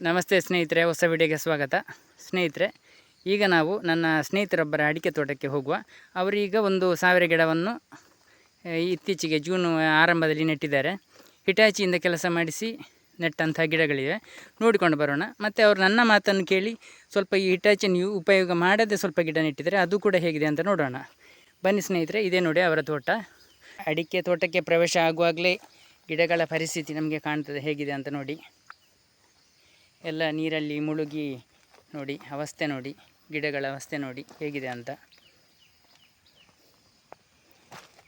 ನಮಸ್ತೆ ಸ್ನೇಹಿತರೆ, ಹೊಸ ವಿಡಿಯೋಗೆ ಸ್ವಾಗತ. ಸ್ನೇಹಿತರೆ, ಈಗ ನಾವು ನನ್ನ ಸ್ನೇಹಿತರೊಬ್ಬರ ಅಡಿಕೆ ತೋಟಕ್ಕೆ ಹೋಗುವ. ಅವರೀಗ ಒಂದು ಸಾವಿರ ಗಿಡವನ್ನು ಇತ್ತೀಚೆಗೆ ಜೂನ್ ಆರಂಭದಲ್ಲಿ ನೆಟ್ಟಿದ್ದಾರೆ. ಹಿಟಾಚಿಯಿಂದ ಕೆಲಸ ಮಾಡಿಸಿ ನೆಟ್ಟಂಥ ಗಿಡಗಳಿವೆ. ನೋಡಿಕೊಂಡು ಬರೋಣ. ಮತ್ತು ಅವರು ನನ್ನ ಮಾತನ್ನು ಕೇಳಿ ಸ್ವಲ್ಪ ಈ ಹಿಟಾಚಿಯನ್ನು ಯು- ಉಪಯೋಗ ಮಾಡದೆ ಸ್ವಲ್ಪ ಗಿಡ ನೆಟ್ಟಿದ್ದಾರೆ. ಅದು ಕೂಡ ಹೇಗಿದೆ ಅಂತ ನೋಡೋಣ. ಬನ್ನಿ ಸ್ನೇಹಿತರೆ, ಇದೇ ನೋಡಿ ಅವರ ತೋಟ. ಅಡಿಕೆ ತೋಟಕ್ಕೆ ಪ್ರವೇಶ ಆಗುವಾಗಲೇ ಗಿಡಗಳ ಪರಿಸ್ಥಿತಿ ನಮಗೆ ಕಾಣ್ತದೆ, ಹೇಗಿದೆ ಅಂತ ನೋಡಿ. ಎಲ್ಲ ನೀರಲ್ಲಿ ಮುಳುಗಿ ನೋಡಿ, ಅವಸ್ಥೆ ನೋಡಿ, ಗಿಡಗಳ ಅವಸ್ಥೆ ನೋಡಿ ಹೇಗಿದೆ ಅಂತ.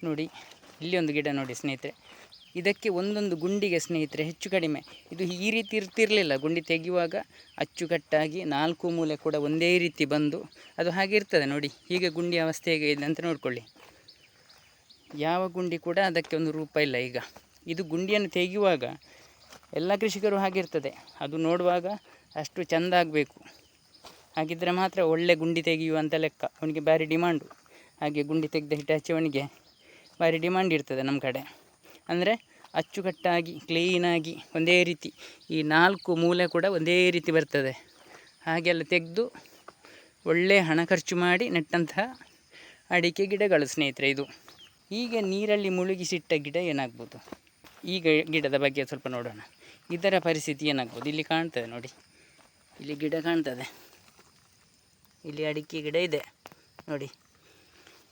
ನೋಡಿ ಇಲ್ಲಿ ಒಂದು ಗಿಡ ನೋಡಿ ಸ್ನೇಹಿತರೆ. ಇದಕ್ಕೆ ಒಂದೊಂದು ಗುಂಡಿಗೆ ಸ್ನೇಹಿತರೆ ಹೆಚ್ಚು ಕಡಿಮೆ. ಇದು ಈ ರೀತಿ ಇರ್ತಿರಲಿಲ್ಲ. ಗುಂಡಿ ತೆಗೆಯುವಾಗ ಅಚ್ಚುಕಟ್ಟಾಗಿ ನಾಲ್ಕು ಮೂಲೆ ಕೂಡ ಒಂದೇ ರೀತಿ ಬಂದು ಅದು ಹಾಗೆ ಇರ್ತದೆ ನೋಡಿ. ಹೀಗೆ ಗುಂಡಿ ಅವಸ್ಥೆ ಹೇಗೆ ಇದೆ ಅಂತ ನೋಡಿಕೊಳ್ಳಿ. ಯಾವ ಗುಂಡಿ ಕೂಡ ಅದಕ್ಕೆ ಒಂದು ರೂಪ ಇಲ್ಲ ಈಗ. ಇದು ಗುಂಡಿಯನ್ನು ತೆಗೆಯುವಾಗ ಎಲ್ಲ ಕೃಷಿಕರು ಹಾಗಿರ್ತದೆ ಅದು ನೋಡುವಾಗ ಅಷ್ಟು ಚೆಂದ ಆಗಬೇಕು. ಹಾಗಿದ್ದರೆ ಮಾತ್ರ ಒಳ್ಳೆ ಗುಂಡಿ ತೆಗೆಯುವಂಥ ಲೆಕ್ಕ. ಅವನಿಗೆ ಭಾರಿ ಡಿಮಾಂಡು. ಹಾಗೆ ಗುಂಡಿ ತೆಗೆದ ಹಿಟಾಚಿ ಅವನಿಗೆ ಭಾರಿ ಡಿಮಾಂಡ್ ಇರ್ತದೆ ನಮ್ಮ ಕಡೆ. ಅಂದರೆ ಅಚ್ಚುಕಟ್ಟಾಗಿ, ಕ್ಲೀನಾಗಿ ಒಂದೇ ರೀತಿ, ಈ ನಾಲ್ಕು ಮೂಲೆ ಕೂಡ ಒಂದೇ ರೀತಿ ಬರ್ತದೆ. ಹಾಗೆಲ್ಲ ತೆಗೆದು ಒಳ್ಳೆಯ ಹಣ ಖರ್ಚು ಮಾಡಿ ನೆಟ್ಟಂತಹ ಅಡಿಕೆ ಗಿಡಗಳು ಸ್ನೇಹಿತರೆ ಇದು. ಹೀಗೆ ನೀರಲ್ಲಿ ಮುಳುಗಿಸಿಟ್ಟ ಗಿಡ ಏನಾಗ್ಬೋದು? ಈಗ ಗಿಡದ ಬಗ್ಗೆ ಸ್ವಲ್ಪ ನೋಡೋಣ. ಇದರ ಪರಿಸ್ಥಿತಿ ಏನಾಗ್ಬೋದು? ಇಲ್ಲಿ ಕಾಣ್ತದೆ ನೋಡಿ. ಇಲ್ಲಿ ಗಿಡ ಕಾಣ್ತದೆ. ಇಲ್ಲಿ ಅಡಿಕೆ ಗಿಡ ಇದೆ. ನೋಡಿ.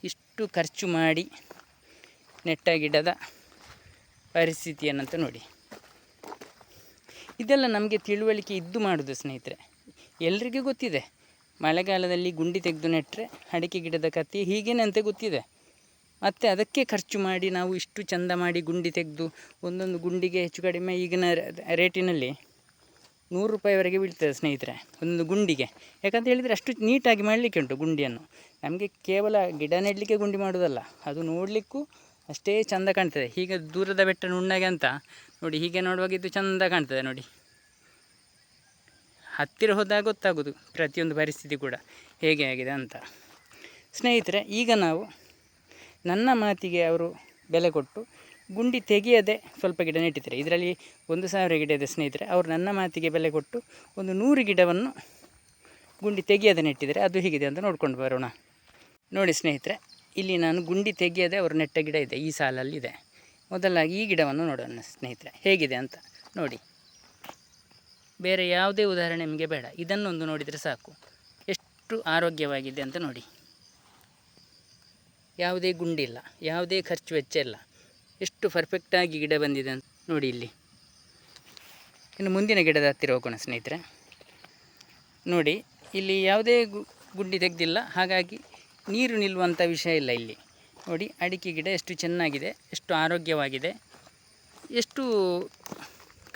ಇಷ್ಟು ಖರ್ಚು ಮಾಡಿ ನೆಟ್ಟ ಗಿಡದ ಪರಿಸ್ಥಿತಿ ಏನಂತ ನೋಡಿ. ಇದೆಲ್ಲ ನಮಗೆ ತಿಳುವಳಿಕೆ ಇದ್ದು ಮಾಡೋದು ಸ್ನೇಹಿತರೆ. ಎಲ್ರಿಗೂ ಗೊತ್ತಿದೆ. ಮಳೆಗಾಲದಲ್ಲಿ ಗುಂಡಿ ತೆಗೆದು ನೆಟ್ಟರೆ ಅಡಿಕೆ ಗಿಡದ ಕತ್ತಿ ಹೀಗೇನೆ ಅಂತ ಗೊತ್ತಿದೆ. ಮತ್ತು ಅದಕ್ಕೆ ಖರ್ಚು ಮಾಡಿ ನಾವು ಇಷ್ಟು ಚಂದ ಮಾಡಿ ಗುಂಡಿ ತೆಗೆದು ಒಂದೊಂದು ಗುಂಡಿಗೆ ಹೆಚ್ಚು ಕಡಿಮೆ ಈಗಿನ ರೇಟಿನಲ್ಲಿ ನೂರು ರೂಪಾಯಿವರೆಗೆ ಬೀಳ್ತದೆ ಸ್ನೇಹಿತರೆ ಒಂದು ಗುಂಡಿಗೆ. ಯಾಕಂತ ಹೇಳಿದರೆ ಅಷ್ಟು ನೀಟಾಗಿ ಮಾಡಲಿಕ್ಕೆ ಉಂಟು ಗುಂಡಿಯನ್ನು. ನಮಗೆ ಕೇವಲ ಗಿಡ ನೆಡಲಿಕ್ಕೆ ಗುಂಡಿ ಮಾಡೋದಲ್ಲ, ಅದು ನೋಡಲಿಕ್ಕೂ ಅಷ್ಟೇ ಚಂದ ಕಾಣ್ತದೆ. ಹೀಗೆ ದೂರದ ಬೆಟ್ಟ ನುಣ್ಣಗೆ ಅಂತ ನೋಡಿ, ಹೀಗೆ ನೋಡುವಾಗ ಇದು ಚಂದ ಕಾಣ್ತದೆ ನೋಡಿ. ಹತ್ತಿರ ಹೋದಾಗ ಗೊತ್ತಾಗೋದು ಪ್ರತಿಯೊಂದು ಪರಿಸ್ಥಿತಿ ಕೂಡ ಹೇಗೆ ಆಗಿದೆ ಅಂತ. ಸ್ನೇಹಿತರೆ, ಈಗ ನಾವು ನನ್ನ ಮಾತಿಗೆ ಅವರು ಬೆಲೆ ಕೊಟ್ಟು ಗುಂಡಿ ತೆಗೆಯದೆ ಸ್ವಲ್ಪ ಗಿಡ ನೆಟ್ಟಿದ್ದಾರೆ. ಇದರಲ್ಲಿ ಒಂದು ಸಾವಿರ ಗಿಡ ಇದೆ ಸ್ನೇಹಿತರೆ, ಅವರು ನನ್ನ ಮಾತಿಗೆ ಬೆಲೆ ಕೊಟ್ಟು ಒಂದು ನೂರು ಗಿಡವನ್ನು ಗುಂಡಿ ತೆಗೆಯದೆ ನೆಟ್ಟಿದ್ದಾರೆ. ಅದು ಹೀಗಿದೆ ಅಂತ ನೋಡ್ಕೊಂಡು ಬರೋಣ. ನೋಡಿ ಸ್ನೇಹಿತರೆ, ಇಲ್ಲಿ ನಾನು ಗುಂಡಿ ತೆಗೆಯದೆ ಅವರು ನೆಟ್ಟ ಗಿಡ ಇದೆ, ಈ ಸಾಲಲ್ಲಿ ಇದೆ. ಮೊದಲಾಗಿ ಈ ಗಿಡವನ್ನು ನೋಡೋಣ ಸ್ನೇಹಿತರೆ, ಹೇಗಿದೆ ಅಂತ ನೋಡಿ. ಬೇರೆ ಯಾವುದೇ ಉದಾಹರಣೆ ನಿಮಗೆ ಬೇಡ. ಇದನ್ನೊಂದು ನೋಡಿದರೆ ಸಾಕು. ಎಷ್ಟು ಆರೋಗ್ಯವಾಗಿದೆ ಅಂತ ನೋಡಿ. ಯಾವುದೇ ಗುಂಡಿಲ್ಲ, ಯಾವುದೇ ಖರ್ಚು ವೆಚ್ಚ ಇಲ್ಲ. ಎಷ್ಟು ಪರ್ಫೆಕ್ಟಾಗಿ ಗಿಡ ಬಂದಿದೆ ಅಂತ ನೋಡಿ ಇಲ್ಲಿ. ಇನ್ನು ಮುಂದಿನ ಗಿಡದ ಹತ್ತಿರ ಹೋಗೋಣ ಸ್ನೇಹಿತರೆ. ನೋಡಿ, ಇಲ್ಲಿ ಯಾವುದೇ ಗುಂಡಿ ತೆಗೆದಿಲ್ಲ, ಹಾಗಾಗಿ ನೀರು ನಿಲ್ಲುವಂಥ ವಿಷಯ ಇಲ್ಲ ಇಲ್ಲಿ. ನೋಡಿ, ಅಡಿಕೆ ಗಿಡ ಎಷ್ಟು ಚೆನ್ನಾಗಿದೆ, ಎಷ್ಟು ಆರೋಗ್ಯವಾಗಿದೆ, ಎಷ್ಟು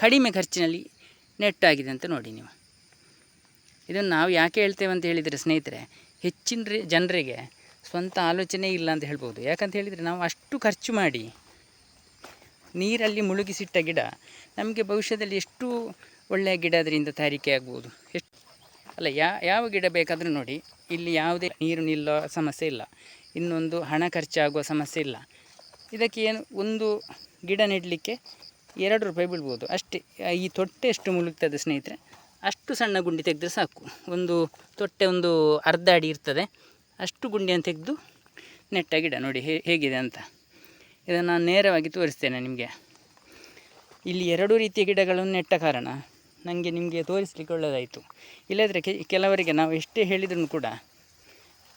ಕಡಿಮೆ ಖರ್ಚಿನಲ್ಲಿ ನೆಟ್ಟಾಗಿದೆ ಅಂತ ನೋಡಿ ನೀವು. ಇದನ್ನು ನಾವು ಯಾಕೆ ಹೇಳ್ತೇವೆ ಅಂತ ಹೇಳಿದರೆ ಸ್ನೇಹಿತರೆ, ಹೆಚ್ಚಿನ ಜನರಿಗೆ ಸ್ವಂತ ಆಲೋಚನೆ ಇಲ್ಲ ಅಂತ ಹೇಳ್ಬೋದು. ಯಾಕಂತ ಹೇಳಿದರೆ ನಾವು ಅಷ್ಟು ಖರ್ಚು ಮಾಡಿ ನೀರಲ್ಲಿ ಮುಳುಗಿಸಿಟ್ಟ ಗಿಡ ನಮಗೆ ಭವಿಷ್ಯದಲ್ಲಿ ಎಷ್ಟು ಒಳ್ಳೆಯ ಗಿಡ ಅದರಿಂದ ತಯಾರಿಕೆ ಆಗ್ಬೋದು. ಎಷ್ಟು ಅಲ್ಲ, ಯಾ, ಯಾವ ಗಿಡ ಬೇಕಾದರೂ ನೋಡಿ, ಇಲ್ಲಿ ಯಾವುದೇ ನೀರು ನಿಲ್ಲೋ ಸಮಸ್ಯೆ ಇಲ್ಲ. ಇನ್ನೊಂದು ಹಣ ಖರ್ಚಾಗುವ ಸಮಸ್ಯೆ ಇಲ್ಲ. ಇದಕ್ಕೆ ಏನು, ಒಂದು ಗಿಡ ನೆಡಲಿಕ್ಕೆ ಎರಡು ರೂಪಾಯಿ ಬೀಳ್ಬೋದು. ಅಷ್ಟೇ, ಈ ತೊಟ್ಟೆ ಎಷ್ಟು ಮುಳುಗ್ತದೆ ಸ್ನೇಹಿತರೆ, ಅಷ್ಟು ಸಣ್ಣ ಗುಂಡಿ ತೆಗೆದ್ರೆ ಸಾಕು. ಒಂದು ತೊಟ್ಟೆ ಒಂದು ಅರ್ಧ ಅಡಿ ಇರ್ತದೆ. ಅಷ್ಟು ಗುಂಡಿಯನ್ನು ತೆಗೆದು ನೆಟ್ಟ ಗಿಡ ನೋಡಿ ಹೇಗಿದೆ ಅಂತ. ಇದನ್ನು ನಾನು ನೇರವಾಗಿ ತೋರಿಸ್ತೇನೆ ನಿಮಗೆ. ಇಲ್ಲಿ ಎರಡು ರೀತಿಯ ಗಿಡಗಳನ್ನು ನೆಟ್ಟ ಕಾರಣ ನನಗೆ ನಿಮಗೆ ತೋರಿಸಲಿಕ್ಕೆ ಒಳ್ಳೆಯದಾಯಿತು ಇಲ್ಲದ್ರೆ ಕೆಲವರಿಗೆ ನಾವು ಎಷ್ಟೇ ಹೇಳಿದ್ರೂ ಕೂಡ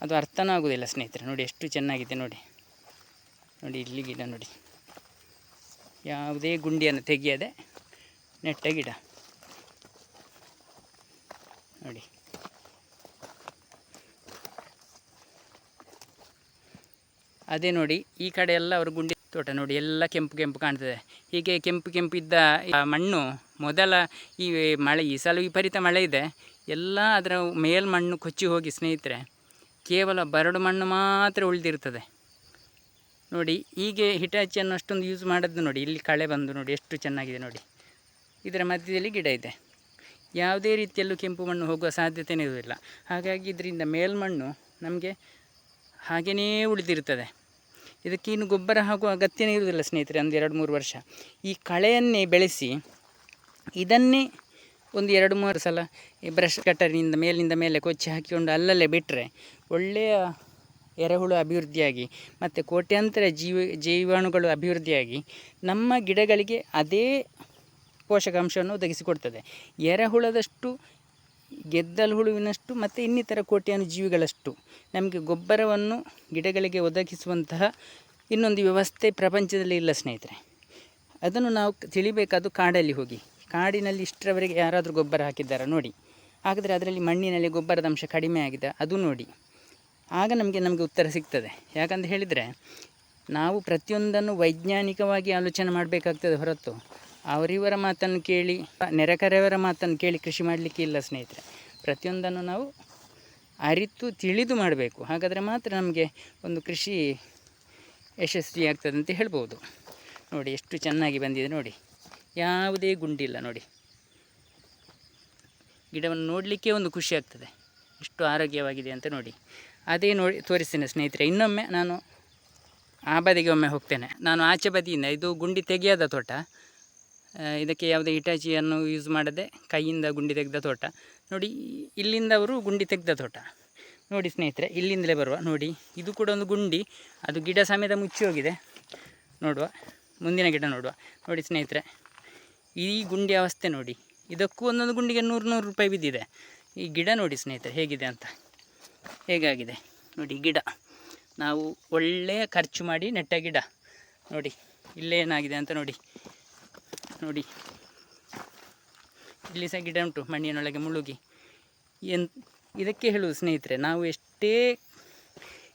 ಅದು ಅರ್ಥನೂ ಆಗೋದಿಲ್ಲ ಸ್ನೇಹಿತರೆ. ನೋಡಿ ಎಷ್ಟು ಚೆನ್ನಾಗಿದೆ ನೋಡಿ. ನೋಡಿ ಇಲ್ಲಿ ಗಿಡ ನೋಡಿ. ಯಾವುದೇ ಗುಂಡಿಯನ್ನು ತೆಗೆಯದೆ ನೆಟ್ಟ ಗಿಡ. ನೋಡಿ. ಅದೇ ನೋಡಿ, ಈ ಕಡೆ ಎಲ್ಲ ಅವರು ಗುಂಡಿ ತೋಟ ನೋಡಿ, ಎಲ್ಲ ಕೆಂಪು ಕೆಂಪು ಕಾಣ್ತದೆ. ಹೀಗೆ ಕೆಂಪು ಕೆಂಪು ಇದ್ದ ಮಣ್ಣು, ಮೊದಲ ಈ ಮಳೆ, ಈ ಸಲ ವಿಪರೀತ ಮಳೆ ಇದೆ. ಎಲ್ಲ ಅದರ ಮೇಲ್ಮಣ್ಣು ಕೊಚ್ಚಿ ಹೋಗಿ ಸ್ನೇಹಿತರೆ, ಕೇವಲ ಬರಡು ಮಣ್ಣು ಮಾತ್ರ ಉಳಿದಿರ್ತದೆ. ನೋಡಿ, ಹೀಗೆ ಹಿಟಾಚಿಯನ್ನು ಅಷ್ಟೊಂದು ಯೂಸ್ ಮಾಡೋದು ನೋಡಿ, ಇಲ್ಲಿ ಕಳೆ ಬಂದು ನೋಡಿ, ಎಷ್ಟು ಚೆನ್ನಾಗಿದೆ ನೋಡಿ. ಇದರ ಮಧ್ಯದಲ್ಲಿ ಗಿಡ ಇದೆ. ಯಾವುದೇ ರೀತಿಯಲ್ಲೂ ಕೆಂಪು ಮಣ್ಣು ಹೋಗುವ ಸಾಧ್ಯತೆಯೇ ಇರುವುದಿಲ್ಲ. ಹಾಗಾಗಿ ಇದರಿಂದ ಮೇಲ್ಮಣ್ಣು ನಮಗೆ ಹಾಗೆಯೇ ಉಳಿದಿರ್ತದೆ. ಇದಕ್ಕೆ ಇನ್ನು ಗೊಬ್ಬರ ಹಾಕುವ ಅಗತ್ಯನೇ ಇರುವುದಿಲ್ಲ ಸ್ನೇಹಿತರೆ, ಒಂದು ಎರಡು ಮೂರು ವರ್ಷ. ಈ ಕಳೆಯನ್ನೇ ಬೆಳೆಸಿ, ಇದನ್ನೇ ಒಂದು ಎರಡು ಮೂರು ಸಲ ಈ ಬ್ರಷ್ ಕಟ್ಟರಿನಿಂದ ಮೇಲಿಂದ ಮೇಲೆ ಕೊಚ್ಚಿ ಹಾಕಿಕೊಂಡು ಅಲ್ಲಲ್ಲೇ ಬಿಟ್ಟರೆ ಒಳ್ಳೆಯ ಎರೆಹುಳು ಅಭಿವೃದ್ಧಿಯಾಗಿ ಮತ್ತು ಕೋಟ್ಯಾಂತರ ಜೀವ, ಜೀವಾಣುಗಳು ಅಭಿವೃದ್ಧಿಯಾಗಿ ನಮ್ಮ ಗಿಡಗಳಿಗೆ ಅದೇ ಪೋಷಕಾಂಶವನ್ನು ಒದಗಿಸಿಕೊಡ್ತದೆ. ಎರೆಹುಳದಷ್ಟು ಗೆದ್ದಲು ಹುಳುವಿನಷ್ಟು ಮತ್ತು ಇನ್ನಿತರ ಕೋಟ್ಯಾನು ಜೀವಿಗಳಷ್ಟು. ನಮಗೆ ಗೊಬ್ಬರವನ್ನು ಗಿಡಗಳಿಗೆ ಒದಗಿಸುವಂತಹ ಇನ್ನೊಂದು ವ್ಯವಸ್ಥೆ ಪ್ರಪಂಚದಲ್ಲಿ ಇಲ್ಲ ಸ್ನೇಹಿತರೆ. ಅದನ್ನು ನಾವು ತಿಳಿಬೇಕಾದ್ದು ಕಾಡಲ್ಲಿ ಹೋಗಿ. ಕಾಡಿನಲ್ಲಿ ಇಷ್ಟರವರೆಗೆ ಯಾರಾದರೂ ಗೊಬ್ಬರ ಹಾಕಿದ್ದಾರಾ ನೋಡಿ. ಹಾಗಾದರೆ ಅದರಲ್ಲಿ ಮಣ್ಣಿನಲ್ಲಿ ಗೊಬ್ಬರದ ಅಂಶ ಕಡಿಮೆ ಆಗಿದೆ, ಅದು ನೋಡಿ. ಆಗ ನಮಗೆ ನಮಗೆ ಉತ್ತರ ಸಿಗ್ತದೆ. ಯಾಕಂತ ಹೇಳಿದರೆ, ನಾವು ಪ್ರತಿಯೊಂದನ್ನು ವೈಜ್ಞಾನಿಕವಾಗಿ ಆಲೋಚನೆ ಮಾಡಬೇಕಾಗ್ತದೆ ಹೊರತು. ಅವರಿವರ ಮಾತನ್ನು ಕೇಳಿ, ನೆರೆಕರೆಯವರ ಮಾತನ್ನು ಕೇಳಿ ಕೃಷಿ ಮಾಡಲಿಕ್ಕೆ ಇಲ್ಲ ಸ್ನೇಹಿತರೆ. ಪ್ರತಿಯೊಂದನ್ನು ನಾವು ಅರಿತು ತಿಳಿದು ಮಾಡಬೇಕು. ಹಾಗಾದರೆ ಮಾತ್ರ ನಮಗೆ ಒಂದು ಕೃಷಿ ಯಶಸ್ವಿ ಆಗ್ತದೆ ಅಂತ ಹೇಳ್ಬೋದು. ನೋಡಿ, ಎಷ್ಟು ಚೆನ್ನಾಗಿ ಬಂದಿದೆ ನೋಡಿ. ಯಾವುದೇ ಗುಂಡಿಲ್ಲ ನೋಡಿ. ಗಿಡವನ್ನು ನೋಡಲಿಕ್ಕೆ ಒಂದು ಖುಷಿ ಆಗ್ತದೆ. ಎಷ್ಟು ಆರೋಗ್ಯವಾಗಿದೆ ಅಂತ ನೋಡಿ. ಅದೇ ನೋಡಿ, ತೋರಿಸ್ತೇನೆ ಸ್ನೇಹಿತರೆ. ಇನ್ನೊಮ್ಮೆ ನಾನು ಆ ಬದಿಗೆ ಒಮ್ಮೆ ಹೋಗ್ತೇನೆ. ನಾನು ಆಚೆ ಬದಿಯಿಂದ, ಇದು ಗುಂಡಿ ತೆಗೆಯದ ತೋಟ. ಇದಕ್ಕೆ ಯಾವುದೇ ಹಿಟಾಚಿಯನ್ನು ಯೂಸ್ ಮಾಡದೆ ಕೈಯಿಂದ ಗುಂಡಿ ತೆಗೆದ ತೋಟ. ನೋಡಿ, ಇಲ್ಲಿಂದ ಅವರು ಗುಂಡಿ ತೆಗೆದ ತೋಟ. ನೋಡಿ ಸ್ನೇಹಿತರೆ, ಇಲ್ಲಿಂದಲೇ ಬರುವ. ನೋಡಿ, ಇದು ಕೂಡ ಒಂದು ಗುಂಡಿ. ಅದು ಗಿಡ ಸಮೇತ ಮುಚ್ಚಿ ಹೋಗಿದೆ. ನೋಡುವ, ಮುಂದಿನ ಗಿಡ ನೋಡುವ. ನೋಡಿ ಸ್ನೇಹಿತರೆ, ಈ ಗುಂಡಿ ಅವಸ್ಥೆ ನೋಡಿ. ಇದಕ್ಕೂ ಒಂದೊಂದು ಗುಂಡಿಗೆ ನೂರು ನೂರು ರೂಪಾಯಿ ಬಿದ್ದಿದೆ. ಈ ಗಿಡ ನೋಡಿ ಸ್ನೇಹಿತರೆ, ಹೇಗಿದೆ ಅಂತ. ಹೇಗಾಗಿದೆ? ನೋಡಿ, ಗಿಡ. ನಾವು ಒಳ್ಳೆಯ ಖರ್ಚು ಮಾಡಿ ನೆಟ್ಟ ಗಿಡ. ನೋಡಿ ಇಲ್ಲೇ ಏನಾಗಿದೆ ಅಂತ ನೋಡಿ. ನೋಡಿ. ಇಲ್ಲಿ ಸಹ ಗಿಡ ಉಂಟು, ಮಣ್ಣಿನೊಳಗೆ ಮುಳುಗಿ. ಎನ್, ಇದಕ್ಕೆ ಹೇಳುವುದು ಸ್ನೇಹಿತರೆ, ನಾವು ಎಷ್ಟೇ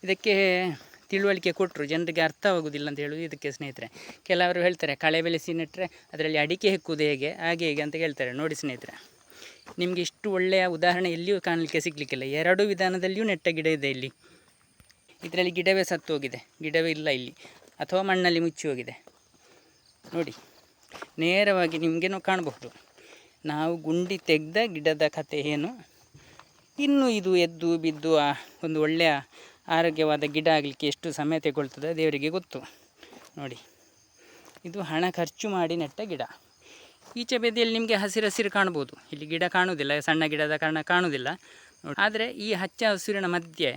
ಇದಕ್ಕೆ ತಿಳುವಳಿಕೆ ಕೊಟ್ಟರು ಜನರಿಗೆ ಅರ್ಥವಾಗುವುದಿಲ್ಲ ಅಂತ ಹೇಳುವುದು ಇದಕ್ಕೆ ಸ್ನೇಹಿತರೆ. ಕೆಲವರು ಹೇಳ್ತಾರೆ, ಕಳೆ ಬೆಳೆಸಿ ನೆಟ್ಟರೆ ಅದರಲ್ಲಿ ಅಡಿಕೆ ಹೆಕ್ಕುವುದು ಹೇಗೆ, ಹಾಗೆ ಹೇಗೆ ಅಂತ ಹೇಳ್ತಾರೆ. ನೋಡಿ ಸ್ನೇಹಿತರೆ, ನಿಮಗೆ ಇಷ್ಟು ಒಳ್ಳೆಯ ಉದಾಹರಣೆ ಎಲ್ಲಿಯೂ ಕಾಣಲಿಕ್ಕೆ ಸಿಗಲಿಕ್ಕಿಲ್ಲ. ಎರಡು ವಿಧಾನದಲ್ಲಿಯೂ ನೆಟ್ಟ ಗಿಡ ಇದೆ ಇಲ್ಲಿ. ಇದರಲ್ಲಿ ಗಿಡವೇ ಸತ್ತು ಹೋಗಿದೆ, ಗಿಡವೇ ಇಲ್ಲ ಇಲ್ಲಿ. ಅಥವಾ ಮಣ್ಣಲ್ಲಿ ಮುಚ್ಚಿ ಹೋಗಿದೆ. ನೋಡಿ. ನೇರವಾಗಿ ನಿಮಗೇನು ಕಾಣಬಹುದು. ನಾವು ಗುಂಡಿ ತೆಗೆದ ಗಿಡದ ಕತೆ ಏನು? ಇನ್ನು ಇದು ಎದ್ದು ಬಿದ್ದು ಆ ಒಂದು ಒಳ್ಳೆಯ ಆರೋಗ್ಯವಾದ ಗಿಡ ಆಗಲಿಕ್ಕೆ ಎಷ್ಟು ಸಮಯ ತೆಗೊಳ್ತದೆ ದೇವರಿಗೆ ಗೊತ್ತು. ನೋಡಿ, ಇದು ಹಣ ಖರ್ಚು ಮಾಡಿ ನೆಟ್ಟ ಗಿಡ. ಈಚೆ ಬದಿಯಲ್ಲಿ ನಿಮಗೆ ಹಸಿರು ಹಸಿರು ಕಾಣ್ಬೋದು. ಇಲ್ಲಿ ಗಿಡ ಕಾಣುವುದಿಲ್ಲ, ಸಣ್ಣ ಗಿಡದ ಕಾರಣ ಕಾಣುವುದಿಲ್ಲ. ಆದರೆ ಈ ಹಚ್ಚ ಹಸಿರಿನ ಮಧ್ಯೆ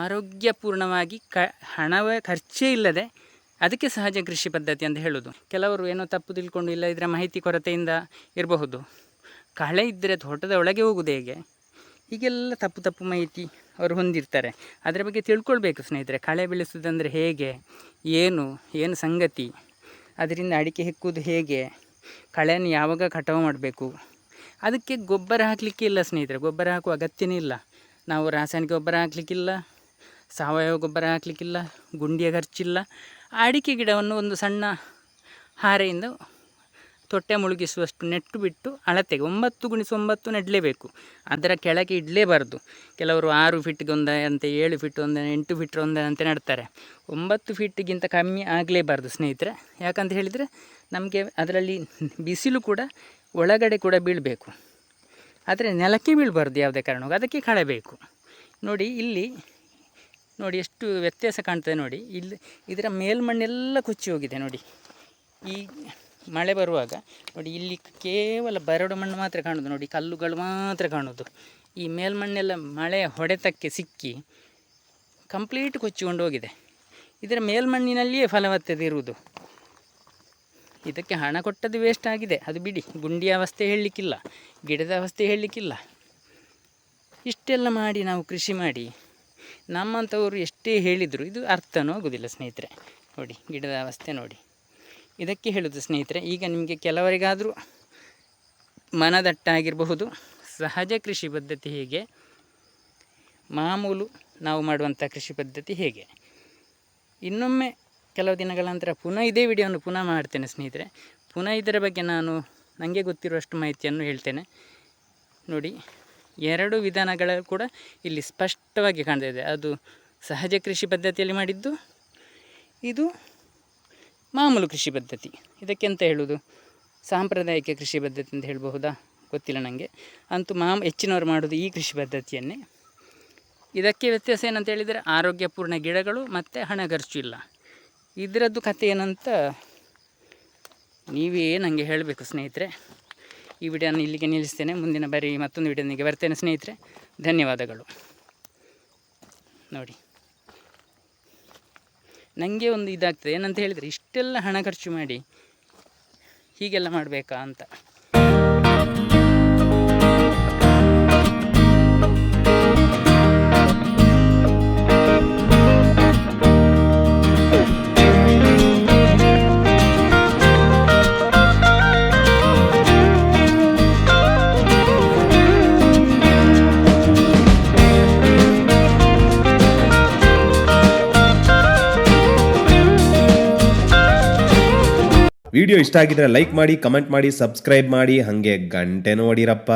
ಆರೋಗ್ಯಪೂರ್ಣವಾಗಿ ಕ, ಹಣವೇ ಖರ್ಚೇ ಇಲ್ಲದೆ ಅದಕ್ಕೆ ಸಹಜ ಕೃಷಿ ಪದ್ಧತಿ ಅಂತ ಹೇಳೋದು. ಕೆಲವರು ಏನೋ ತಪ್ಪು ತಿಳ್ಕೊಂಡು ಇಲ್ಲ ಇದರ ಮಾಹಿತಿ ಕೊರತೆಯಿಂದ ಇರಬಹುದು. ಕಳೆ ಇದ್ದರೆ ತೋಟದ ಒಳಗೆ ಹೋಗುವುದು ಹೇಗೆ? ಹೀಗೆಲ್ಲ ತಪ್ಪು ತಪ್ಪು ಮಾಹಿತಿ ಅವರು ಹೊಂದಿರ್ತಾರೆ. ಅದರ ಬಗ್ಗೆ ತಿಳ್ಕೊಳ್ಬೇಕು ಸ್ನೇಹಿತರೆ, ಕಳೆ ಬೆಳೆಸೋದಂದರೆ ಹೇಗೆ? ಏನು? ಏನು ಸಂಗತಿ? ಅದರಿಂದ ಅಡಿಕೆ ಹೆಕ್ಕುವುದು ಹೇಗೆ? ಕಳೆಯನ್ನು ಯಾವಾಗ ಕಟಾವು ಮಾಡಬೇಕು? ಅದಕ್ಕೆ ಗೊಬ್ಬರ ಹಾಕಲಿಕ್ಕೆ ಇಲ್ಲ ಸ್ನೇಹಿತರೆ, ಗೊಬ್ಬರ ಹಾಕುವ ಅಗತ್ಯನೇ ಇಲ್ಲ. ನಾವು ರಾಸಾಯನಿಕ ಗೊಬ್ಬರ ಹಾಕಲಿಕ್ಕಿಲ್ಲ, ಸಾವಯವ ಗೊಬ್ಬರ ಹಾಕಲಿಕ್ಕಿಲ್ಲ, ಗುಂಡಿಯ ಖರ್ಚಿಲ್ಲ. ಅಡಿಕೆ ಗಿಡವನ್ನು ಒಂದು ಸಣ್ಣ ಹಾರೆಯಿಂದ ತೊಟ್ಟೆ ಮುಳುಗಿಸುವಷ್ಟು ನೆಟ್ಟು ಬಿಟ್ಟು ಅಳತೆಗೆ ಒಂಬತ್ತು ಗುಣಿಸು ಒಂಬತ್ತು ನೆಡಲೇಬೇಕು ಅದರ ಕೆಳಗೆ ಇಡಲೇಬಾರ್ದು. ಕೆಲವರು ಆರು ಫೀಟ್ಗೆ ಒಂದು ಅಂತೆ ಏಳು ಫೀಟ್ ಒಂದು ಎಂಟು ಫೀಟ್ ಒಂದು ಅಂತ ನೆಡ್ತಾರೆ. ಒಂಬತ್ತು ಫೀಟ್ಗಿಂತ ಕಮ್ಮಿ ಆಗಲೇಬಾರ್ದು ಸ್ನೇಹಿತರೆ. ಯಾಕಂತ ಹೇಳಿದರೆ ನಮಗೆ ಅದರಲ್ಲಿ ಬಿಸಿಲು ಕೂಡ ಒಳಗಡೆ ಕೂಡ ಬೀಳಬೇಕು. ಆದರೆ ನೆಲಕ್ಕೆ ಬೀಳಬಾರ್ದು ಯಾವುದೇ ಕಾರಣಕ್ಕೂ. ಅದಕ್ಕೆ ಕಳೆಬೇಕು ನೋಡಿ, ಇಲ್ಲಿ ನೋಡಿ ಎಷ್ಟು ವ್ಯತ್ಯಾಸ ಕಾಣ್ತದೆ ನೋಡಿ. ಇಲ್ಲಿ ಇದರ ಮೇಲ್ಮಣ್ಣೆಲ್ಲ ಕೊಚ್ಚಿ ಹೋಗಿದೆ ನೋಡಿ. ಈ ಮಳೆ ಬರುವಾಗ ನೋಡಿ ಇಲ್ಲಿ ಕೇವಲ ಬರಡು ಮಣ್ಣು ಮಾತ್ರ ಕಾಣೋದು ನೋಡಿ, ಕಲ್ಲುಗಳು ಮಾತ್ರ ಕಾಣೋದು. ಈ ಮೇಲ್ಮಣ್ಣೆಲ್ಲ ಮಳೆಯ ಹೊಡೆತಕ್ಕೆ ಸಿಕ್ಕಿ ಕಂಪ್ಲೀಟ್ ಕೊಚ್ಚಿಕೊಂಡು ಹೋಗಿದೆ. ಇದರ ಮೇಲ್ಮಣ್ಣಿನಲ್ಲಿಯೇ ಫಲವತ್ತತೆ ಇರುವುದು. ಇದಕ್ಕೆ ಹಣ ಕೊಟ್ಟದ್ದು ವೇಸ್ಟ್ ಆಗಿದೆ. ಅದು ಬಿಡಿ, ಗುಂಡಿಯ ಅವಸ್ಥೆ ಹೇಳಲಿಕ್ಕಿಲ್ಲ, ಗಿಡದ ಅವಸ್ಥೆ ಹೇಳಲಿಕ್ಕಿಲ್ಲ. ಇಷ್ಟೆಲ್ಲ ಮಾಡಿ ನಾವು ಕೃಷಿ ಮಾಡಿ ನಮ್ಮಂಥವರು ಎಷ್ಟೇ ಹೇಳಿದರೂ ಇದು ಅರ್ಥನೂ ಆಗೋದಿಲ್ಲ ಸ್ನೇಹಿತರೆ. ನೋಡಿ, ಗಿಡದ ಅವಸ್ಥೆ ನೋಡಿ. ಇದಕ್ಕೆ ಹೇಳೋದು ಸ್ನೇಹಿತರೆ, ಈಗ ನಿಮಗೆ ಕೆಲವರಿಗಾದರೂ ಮನದಟ್ಟಾಗಿರಬಹುದು. ಸಹಜ ಕೃಷಿ ಪದ್ಧತಿ ಹೇಗೆ? ಮಾಮೂಲು ನಾವು ಮಾಡುವಂಥ ಕೃಷಿ ಪದ್ಧತಿ ಹೇಗೆ? ಇನ್ನೊಮ್ಮೆ ಕೆಲವು ದಿನಗಳ ನಂತರ ಪುನಃ ಇದೇ ವಿಡಿಯೋವನ್ನು ಪುನಃ ಮಾಡ್ತೇನೆ ಸ್ನೇಹಿತರೆ. ಪುನಃ ಇದರ ಬಗ್ಗೆ ನಾನು ನನಗೆ ಗೊತ್ತಿರುವಷ್ಟು ಮಾಹಿತಿಯನ್ನು ಹೇಳ್ತೇನೆ. ನೋಡಿ ಎರಡು ವಿಧಾನಗಳ ಕೂಡ ಇಲ್ಲಿ ಸ್ಪಷ್ಟವಾಗಿ ಕಾಣ್ತಾ ಇದೆ. ಅದು ಸಹಜ ಕೃಷಿ ಪದ್ಧತಿಯಲ್ಲಿ ಮಾಡಿದ್ದು, ಇದು ಮಾಮೂಲು ಕೃಷಿ ಪದ್ಧತಿ. ಇದಕ್ಕೆ ಅಂತ ಹೇಳೋದು ಸಾಂಪ್ರದಾಯಿಕ ಕೃಷಿ ಪದ್ಧತಿ ಅಂತ ಹೇಳಬಹುದಾ? ಗೊತ್ತಿಲ್ಲ ನನಗೆ ಅಂತೂ ಮಾಮ್, ಹೆಚ್ಚಿನವರು ಮಾಡೋದು ಈ ಕೃಷಿ ಪದ್ಧತಿಯನ್ನೇ. ಇದಕ್ಕೆ ವ್ಯತ್ಯಾಸ ಏನಂತ ಹೇಳಿದರೆ, ಆರೋಗ್ಯಪೂರ್ಣ ಗಿಡಗಳು ಮತ್ತು ಹಣ ಖರ್ಚು ಇಲ್ಲ. ಇದರದ್ದು ಕಥೆ ಏನಂತ ನೀವೇ ನನಗೆ ಹೇಳಬೇಕು ಸ್ನೇಹಿತರೆ. ಈ ವಿಡಿಯೋನ ಇಲ್ಲಿಗೆ ನಿಲ್ಲಿಸ್ತೇನೆ. ಮುಂದಿನ ಬಾರಿ ಮತ್ತೊಂದು ವಿಡಿಯೋನಿಗೆ ಬರ್ತೇನೆ ಸ್ನೇಹಿತರೆ. ಧನ್ಯವಾದಗಳು. ನೋಡಿ. ನನಗೆ ಒಂದು ಇದಾಗ್ತದೆ. ಏನಂತ ಹೇಳಿದರೆ, ಇಷ್ಟೆಲ್ಲ ಹಣ ಖರ್ಚು ಮಾಡಿ ಹೀಗೆಲ್ಲ ಮಾಡಬೇಕಾ ಅಂತ. ವಿಡಿಯೋ ಇಷ್ಟ ಆಗಿದ್ರೆ ಲೈಕ್ ಮಾಡಿ ಕಮೆಂಟ್ ಮಾಡಿ ಸಬ್ಸ್ಕ್ರೈಬ್ ಮಾಡಿ ಹಂಗೆ ಗಂಟೆನೂ ಹೊಡೀರಪ್ಪ